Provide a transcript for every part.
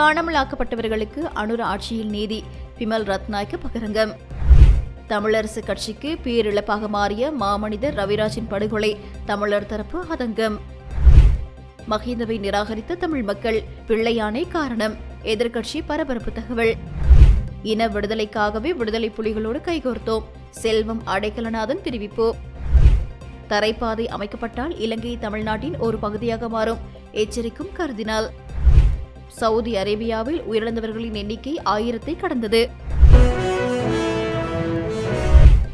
காணாமலாக்கப்பட்டவர்களுக்கு அனுர ஆட்சியில் நீதி. பிமல் ரத்நாய்க்கு பகிரங்கம். தமிழரசு கட்சிக்கு பேரிழப்பாக மாறிய மாமனிதர் ரவிராஜின் படுகொலை தமிழர் தரப்பு அதங்கம் மஹிந்தவை நிராகரித்த தமிழ் மக்கள் பிள்ளையானே காரணம். எதிர்க்கட்சி பரபரப்பு தகவல். இன விடுதலைக்காகவே விடுதலை புலிகளோடு கைகோர்த்தோம். செல்வம் அடைக்கலநாதன் தெரிவிப்பு. தரைப்பாதை அமைக்கப்பட்டால் இலங்கை தமிழ்நாட்டின் ஒரு பகுதியாக மாறும். எச்சரிக்கும் கருதினால். சவுதி அரேபியாவில் உயிரிழந்தவர்களின் எண்ணிக்கை ஆயிரத்தை கடந்தது.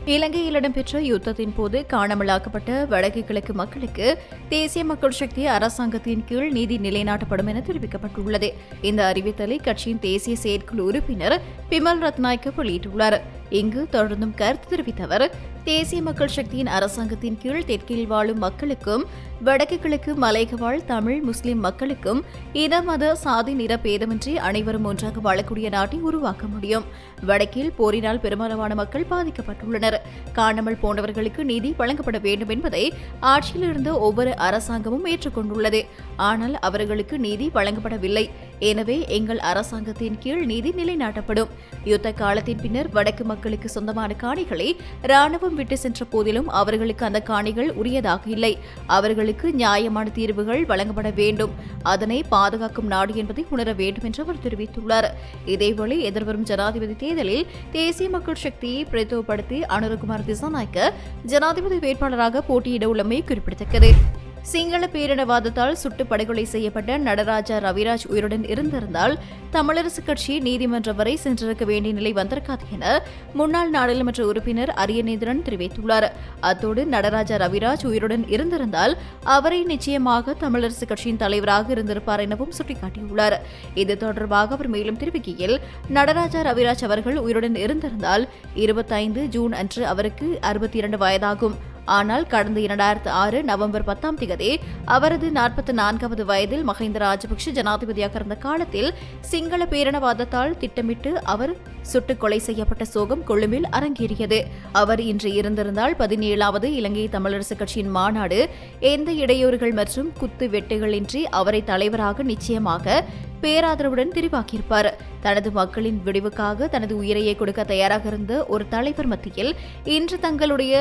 இலங்கையில் இடம்பெற்ற யுத்தத்தின் போது காணாமலாக்கப்பட்ட வடக்கு கிழக்கு மக்களுக்கு தேசிய மக்கள் சக்தி அரசாங்கத்தின் கீழ் நீதி நிலைநாட்டப்படும் என தெரிவிக்கப்பட்டுள்ளது. இந்த அறிவித்தலை கட்சியின் தேசிய செயற்குழு உறுப்பினர் பிமல் ரத்நாய்க்கு வெளியிட்டுள்ளார். இங்கு தொடர்ந்தும் கருத்து தெரிவித்த அவர் தேசிய மக்கள் சக்தியின் அரசாங்கத்தின் கீழ் தெற்கில் வாழும் மக்களுக்கும் வடக்கு கிழக்கு மலையக வாழ் தமிழ் முஸ்லிம் மக்களுக்கும் இன மத சாதி நிற பேதமின்றி அனைவரும் ஒன்றாக வாழக்கூடிய நாட்டை உருவாக்க முடியும். வடக்கில் போரினால் பெரும்பாலான மக்கள் பாதிக்கப்பட்டுள்ளனர். காணாமல் போனவர்களுக்கு நீதி வழங்கப்பட வேண்டும் என்பதை ஆட்சியில் இருந்த ஒவ்வொரு அரசாங்கமும் ஏற்றுக்கொண்டுள்ளது. ஆனால் அவர்களுக்கு நீதி வழங்கப்படவில்லை. எனவே எங்கள் அரசாங்கத்தின் கீழ் நீதி நிலைநாட்டப்படும். யுத்த காலத்தின் பின்னர் வடக்கு மக்களுக்கு சொந்தமான காணிகளை ராணுவம் விட்டு சென்ற போதிலும் அவர்களுக்கு அந்த காணிகள் உரியதாக இல்லை. அவர்களுக்கு நியாயமான தீர்வுகள் வழங்கப்பட வேண்டும். அதனை பாதுகாக்கும் நாடு என்பதை உணர வேண்டும் என்று அவர் தெரிவித்துள்ளார். இதேவேளை எதிர்வரும் ஜனாதிபதி தேர்தலில் தேசிய மக்கள் சக்தியை பிரதித்துவப்படுத்தி அனுரகுமார் திசாநாயக்க ஜனாதிபதி வேட்பாளராக போட்டியிட உள்ளமை குறிப்பிடத்தக்கது. சிங்கள பேரினவாதத்தால் சுட்டு படுகொலை செய்யப்பட்ட நடராஜா ரவிராஜ் உயிருடன் இருந்திருந்தால் தமிழரசுக் கட்சி நீதிமன்றம் வரை சென்றிருக்க வேண்டிய நிலை வந்திருக்காது என முன்னாள் நாடாளுமன்ற உறுப்பினர் அரியநேந்திரன் தெரிவித்துள்ளார். அத்தோடு நடராஜா ரவிராஜ் உயிருடன் இருந்திருந்தால் அவரை நிச்சயமாக தமிழரசுக் கட்சியின் தலைவராக இருந்திருப்பார் எனவும் சுட்டிக்காட்டியுள்ளார். இது தொடர்பாக அவர் மேலும் தெரிவிக்கையில் நடராஜா ரவிராஜ் அவர்கள் உயிருடன் இருந்திருந்தால் இருபத்தைந்து ஜூன் அன்று அவருக்கு அறுபத்தி இரண்டு வயதாகும். ஆனால் கடந்த இரண்டாயிரத்து ஆறு நவம்பர் பத்தாம் தேதி அவரது நாற்பத்தி நான்காவது வயதில் மஹிந்த ராஜபக்ஷ ஜனாதிபதியாக இருந்த காலத்தில் சிங்கள பேரினவாதத்தால் திட்டமிட்டு அவர் சுட்டுக் கொலை செய்யப்பட்ட சோகம் கொழும்பில் அரங்கேறியது. அவர் இன்று இருந்திருந்தால் பதினேழாவது இலங்கை தமிழரசு கட்சியின் மாநாடு எந்த இடையூறுகள் மற்றும் குத்து வெட்டுகளின்றி அவரை தலைவராக நிச்சயமாக பேராதரவுடன் தெரிவாக்கியிருப்பார் தனது மக்களின் விடிவுக்காக தனது உயிரையே கொடுக்க தயாராக இருந்த ஒரு தலைவர் மத்தியில் இன்று தங்களுடைய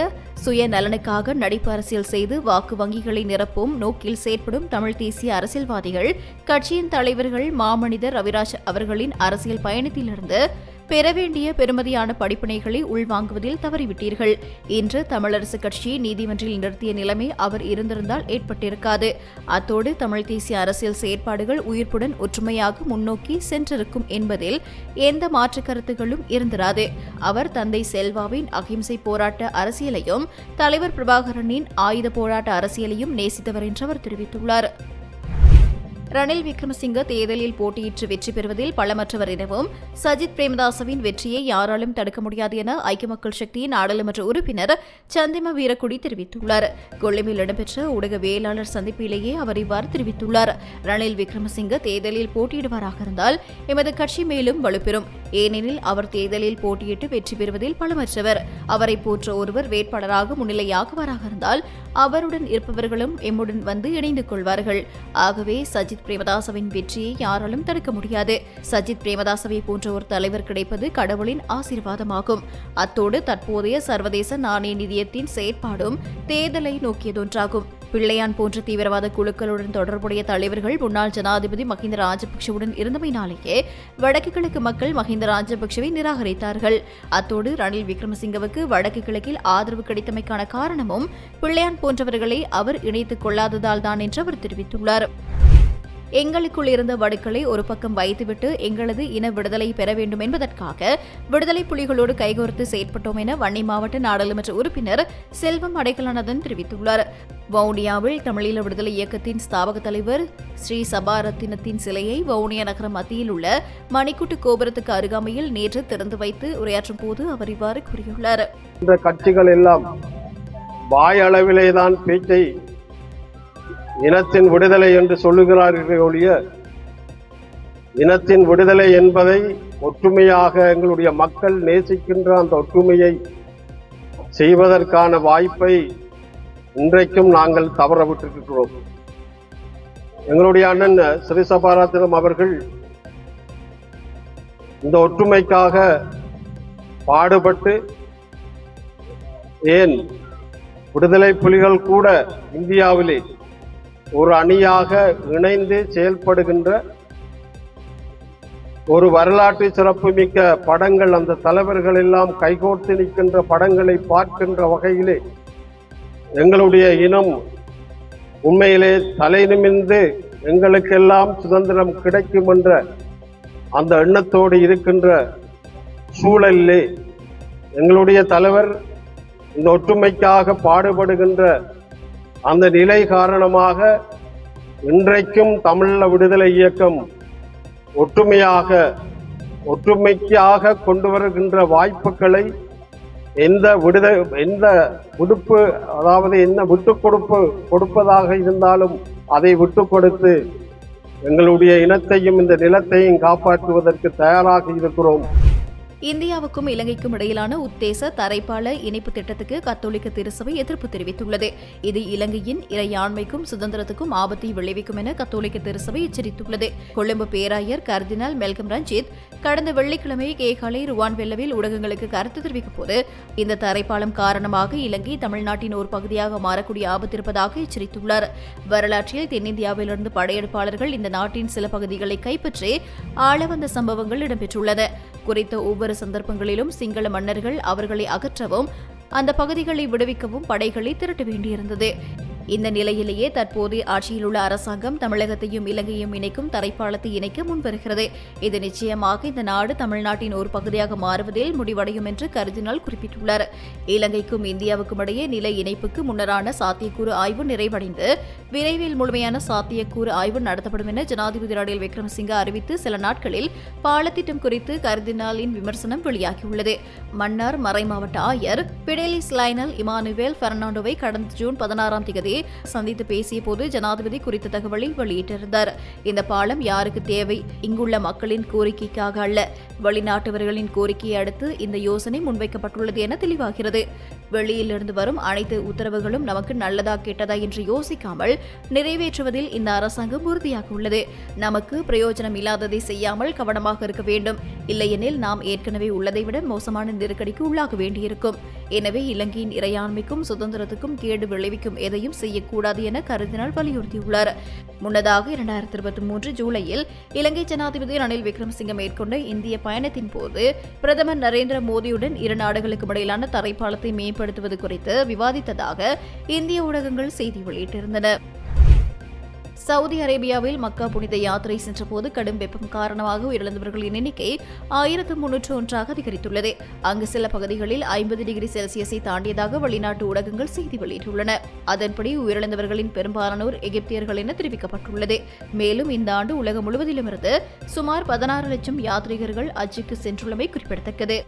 சுய நலனுக்காக நடிப்பு அரசியல் செய்து வாக்கு வங்கிகளை நிரப்பும் நோக்கில் செயற்படும் தமிழ் தேசிய அரசியல்வாதிகள் கட்சியின் தலைவர்கள் மாமனிதர் ரவிராஜ் அவர்களின் அரசியல் பயணத்திலிருந்து பெற வேண்டிய பெருமதியான படிப்பினைகளை உள்வாங்குவதில் தவறிவிட்டீர்கள். இன்று தமிழரசுக் கட்சியை நீதிமன்றில் நிறுத்திய நிலைமை அவர் இருந்திருந்தால் ஏற்பட்டிருக்காது. அத்தோடு தமிழ் தேசிய அரசியல் செயற்பாடுகள் உயிர்ப்புடன் ஒற்றுமையாக முன்னோக்கி சென்றிருக்கும் என்பதில் எந்த மாற்று கருத்துகளும் இருந்திராது. அவர் தந்தை செல்வாவின் அகிம்சை போராட்ட அரசியலையும் தலைவர் பிரபாகரனின் ஆயுத போராட்ட அரசியலையும் நேசித்தவர் என்று அவர் தெரிவித்துள்ளார். ரணில் விக்ரமசிங்க தேர்தலில் போட்டியிட்டு வெற்றி பெறுவதில் பலமற்றவர் எனவும் சஜித் பிரேமதாசவின் வெற்றியை யாராலும் தடுக்க முடியாது என ஐக்கிய மக்கள் சக்தியின் நாடாளுமன்ற உறுப்பினர் சந்திம வீரக்குடி தெரிவித்துள்ளார். கொள்ளிமில் இடம்பெற்ற ஊடகவியலாளர் சந்திப்பிலேயே அவர் இவ்வாறு தெரிவித்துள்ளார். ரணில் விக்ரமசிங்க தேர்தலில் போட்டியிடுவாராக இருந்தால் எமது கட்சி மேலும் வலுப்பெறும். ஏனெனில் அவர் தேர்தலில் போட்டியிட்டு வெற்றி பெறுவதில் பலமற்றவர். அவரை போன்ற ஒருவர் வேட்பாளராக முன்னிலையாகுவாராக இருந்தால் அவருடன் இருப்பவர்களும் எம்முடன் வந்து இணைந்து கொள்வார்கள். ஆகவே சஜித் பிரேமதாசவின் வெற்றியை யாராலும் தடுக்க முடியாது. சஜித் பிரேமதாசவை போன்ற ஒரு தலைவர் கிடைப்பது கடவுளின் ஆசீர்வாதமாகும். அத்தோடு தற்போதைய சர்வதேச நாணய நிதியத்தின் செயற்பாடும் தேர்தலை நோக்கியதொன்றாகும். பிள்ளையான் போன்ற தீவிரவாத குழுக்களுடன் தொடர்புடைய தலைவர்கள் முன்னாள் ஜனாதிபதி மஹிந்த ராஜபக்ஷவுடன் இருந்தமையினாலேயே வடக்கு கிழக்கு மக்கள் மஹிந்த ராஜபக்சவை நிராகரித்தார்கள். அத்தோடு ரணில் விக்ரமசிங்கவுக்கு வடக்கு கிழக்கில் ஆதரவு கிடைத்தமைக்கான காரணமும் பிள்ளையான் போன்றவர்களை அவர் இணைத்துக் கொள்ளாததால் தான் என்று அவர் தெரிவித்துள்ளார். எங்களுக்குள் இருந்த வடுக்களை ஒரு பக்கம் வைத்துவிட்டு எங்களது இன விடுதலை பெற வேண்டும் என்பதற்காக விடுதலை புலிகளோடு கைகோர்த்து செயற்பட்டோம் என வன்னி மாவட்ட நாடாளுமன்ற உறுப்பினர் செல்வம் அடைக்கலானதன் தெரிவித்துள்ளார். வவுனியாவில் தமிழீழ விடுதலை இயக்கத்தின் ஸ்தாபக தலைவர் ஸ்ரீ சபாரத்தினத்தின் சிலையை வவுனியா நகர மத்தியில் உள்ள மணிக்குட்டு கோபுரத்துக்கு அருகாமையில் நேற்று திறந்து வைத்து உரையாற்றும் போது அவர் இவ்வாறு கூறியுள்ளார். இந்த கட்சிகள் எல்லாம் வாய் அளவிலே தான் பேச்சை இனத்தின் விடுதலை என்று சொல்லுகிறார்கள் ஒழிய இனத்தின் விடுதலை என்பதை ஒற்றுமையாக எங்களுடைய மக்கள் நேசிக்கின்ற அந்த ஒற்றுமையை செய்வதற்கான வாய்ப்பை இன்றைக்கும் நாங்கள் தவறவிட்டிருக்கிறோம். எங்களுடைய அண்ணன் ஸ்ரீசபாராத்திரம் அவர்கள் இந்த ஒற்றுமைக்காக பாடுபட்டு ஏன் விடுதலை புலிகள் கூட இந்தியாவிலே ஒரு அணியாக இணைந்து செயல்படுகின்ற ஒரு வரலாற்று சிறப்புமிக்க படங்கள் அந்த தலைவர்கள் எல்லாம் கைகோர்த்து நிற்கின்ற படங்களை பார்க்கின்ற வகையிலே எங்களுடைய இனம் உண்மையிலே தலை நிமிர்ந்து எங்களுக்கெல்லாம் சுதந்திரம் கிடைக்கும் என்ற அந்த எண்ணத்தோடு இருக்கின்ற சூழலிலே எங்களுடைய தலைவர் இந்த ஒற்றுமைக்காக பாடுபடுகின்ற அந்த நிலை காரணமாக இன்றைக்கும் தமிழ விடுதலை இயக்கம் ஒற்றுமையாக ஒற்றுமைக்காக கொண்டு வருகின்ற வாய்ப்புகளை எந்த விடுத எந்த விடுப்பு அதாவது என்ன விட்டு கொடுப்பு கொடுப்பதாக இருந்தாலும் அதை விட்டு கொடுத்து எங்களுடைய இனத்தையும் இந்த நிலத்தையும் காப்பாற்றுவதற்கு தயாராக இருக்கிறோம். இந்தியாவுக்கும் இலங்கைக்கும் இடையிலான உத்தேச தரைப்பால இணைப்பு திட்டத்துக்கு கத்தோலிக்க திருச்சபை எதிர்ப்பு தெரிவித்துள்ளது. இது இலங்கையின் இறையாண்மைக்கும் சுதந்திரத்துக்கும் ஆபத்தை விளைவிக்கும் என கத்தோலிக்க திருச்சபை எச்சரித்துள்ளது. கொழும்பு பேராயர் கர்தினால் மெல்கம் ரஞ்சித் கடந்த வெள்ளிக்கிழமை கேகாலை ருவான் வெல்லவில் ஊடகங்களுக்கு கருத்து தெரிவிக்க போது இந்த தரைப்பாலம் காரணமாக இலங்கை தமிழ்நாட்டின் ஒரு பகுதியாக மாறக்கூடிய ஆபத்து இருப்பதாக எச்சரித்துள்ளார். வரலாற்றில் தென்னிந்தியாவிலிருந்து படையெடுப்பாளர்கள் இந்த நாட்டின் சில பகுதிகளை கைப்பற்றி ஆள வந்த சம்பவங்கள் இடம்பெற்றுள்ளன. குறித்த ஒவ்வொரு சந்தர்ப்பங்களிலும் சிங்கள மன்னர்கள் அவர்களை அகற்றவும் அந்த பகுதிகளை விடுவிக்கவும் படைகளை திரட்ட வேண்டியிருந்தது. இந்த நிலையிலேயே தற்போது ஆட்சியில் உள்ள அரசாங்கம் தமிழகத்தையும் இலங்கையும் இணைக்கும் தரைப்பாலத்தை இணைக்க முன்வருகிறது. இது நிச்சயமாக இந்த நாடு தமிழ்நாட்டின் ஒரு பகுதியாக மாறுவதில் முடிவடையும் என்று கருதினால் குறிப்பிட்டுள்ளார். இலங்கைக்கும் இந்தியாவுக்கும் இடையே நில இணைப்புக்கு முன்னரான சாத்தியக்கூறு ஆய்வு நிறைவடைந்து விரைவில் முழுமையான சாத்தியக்கூறு ஆய்வு நடத்தப்படும் என ஜனாதிபதி ரணில் விக்ரமசிங்க அறிவித்து சில நாட்களில் பாலத்திட்டம் குறித்து கருதினாலின் விமர்சனம் வெளியாகியுள்ளது. மன்னார் மறைமாவட்ட ஆயர் பிடேலிஸ் லைனல் இமானுவேல் பெர்னாண்டோவை கடந்த ஜூன் பதினாறாம் தேதி சந்தித்து பேசிய போது ஜனாதிபதி குறித்த தகவலை வெளியிட்டிருந்தார். இந்த பாலம் யாருக்கு தேவை? இங்குள்ள மக்களின் கோரிக்கைக்காக அல்ல. வெளிநாட்டவர்களின் கோரிக்கையை அடுத்து இந்த யோசனை முன்வைக்கப்பட்டுள்ளது என தெளிவாகிறது. வெளியிலிருந்து வரும் அனைத்து உத்தரவுகளும் நமக்கு நல்லதா கெட்டதா என்று யோசிக்காமல் நிறைவேற்றுவதில் இந்த அரசாங்கம் உறுதியாக உள்ளது. நமக்கு பிரயோஜனம் இல்லாததை செய்யாமல் கவனமாக இருக்க வேண்டும். இல்லையெனில் நாம் ஏற்கனவே உள்ளதை விட மோசமான நெருக்கடிக்கு உள்ளாக வேண்டியிருக்கும். எனவே இலங்கையின் இறையாண்மைக்கும் சுதந்திரத்துக்கும் கேடு விளைவிக்கும் எதையும் செய்யக்கூடாது என கருதினால் வலியுறுத்தியுள்ளார். முன்னதாக இரண்டாயிரத்தி இருபத்தி மூன்று ஜூலையில் இலங்கை ஜனாதிபதி ரணில் விக்ரமசிங்க மேற்கொண்ட இந்திய பயணத்தின் போது பிரதமர் நரேந்திர மோடியுடன் இரு நாடுகளுக்கும் இடையிலான தரைப்பாலத்தை மேம்படுத்துவது குறித்து விவாதித்ததாக இந்திய ஊடகங்கள் செய்தி வெளியிட்டிருந்தன. சவுதி அரேபியாவில் மக்கா புனித யாத்திரை சென்றபோது கடும் வெப்பம் காரணமாக உயிரிழந்தவர்களின் எண்ணிக்கை ஆயிரத்து முன்னூற்று ஒன்றாக அதிகரித்துள்ளது. அங்கு சில பகுதிகளில் ஐம்பது டிகிரி செல்சியஸை தாண்டியதாக வெளிநாட்டு ஊடகங்கள் செய்தி வெளியிட்டுள்ளன. அதன்படி உயிரிழந்தவர்களின் பெரும்பாலானோர் எகிப்தியர்கள் என தெரிவிக்கப்பட்டுள்ளது. மேலும் இந்த ஆண்டு உலகம் முழுவதிலுமிருந்து சுமார் பதினாறு லட்சம் யாத்ரீகர்கள் அஜிக்கு சென்றுள்ளமை குறிப்பிடத்தக்கது.